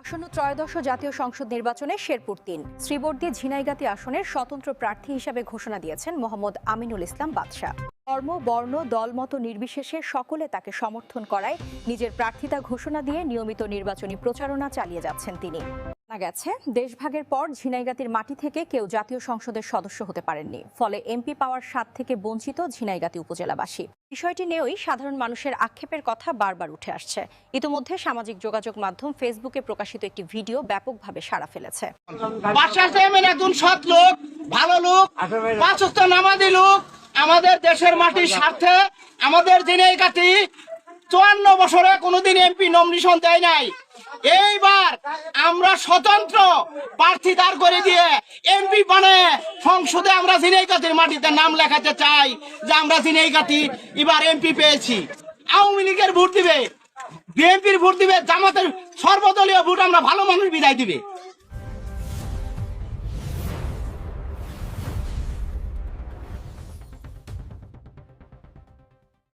আসন্ন ত্রয়োদশ জাতীয় সংসদ নির্বাচনে শেরপুর তিন। শ্রীবর্দী ঝিনাইগাতি আসনের স্বতন্ত্র প্রার্থী হিসাবে ঘোষণা দিয়েছেন মোহাম্মদ আমিনুল ইসলাম বাদশাহ। কর্ম বর্ণ, দলমত নির্বিশেষে সকলে তাকে সমর্থন করায় নিজের প্রার্থিতা ঘোষণা দিয়ে নিয়মিত নির্বাচনী প্রচারণা চালিয়ে যাচ্ছেন তিনি। জানা গেছে। দেশভাগের পর ঝিনাইগাতির মাটি থেকে কেউ জাতীয় সংসদের সদস্য হতে পারেননি। ফলে এমপি পাওয়ার স্বাদ থেকে বঞ্চিত ঝিনাইগাতি উপজেলাবাসী। বিষয়টি নিয়েই সাধারণ মানুষের আক্ষেপের কথা বারবার উঠে আসছে। ইতিমধ্যে সামাজিক যোগাযোগ মাধ্যম ফেসবুকে প্রকাশিত একটি ভিডিও ব্যাপকভাবে সাড়া ফেলেছে। একজন সৎ লোক, ভালো লোক লোক। আমাদের দেশের মাটির স্বার্থে আমাদের দিনে চুয়ান্ন বছরে কোনোদিন এমপি নমিনেশন দেয় নাই। এইবার আমরা স্বতন্ত্র প্রার্থী দাঁড় করে দিয়ে এমপি বানিয়ে সংসদে আমরা জিনাইকাতির মাটিতে নাম লেখাতে চাই যে আমরা জিনাইকাতি এবার এমপি পেয়েছি। আওয়ামী লীগের ভোট দিবে, বিএনপির ভোট দিবে, জামাতের সর্বদলীয় ভোট আমরা ভালো মানুষ বিদায় দিবে।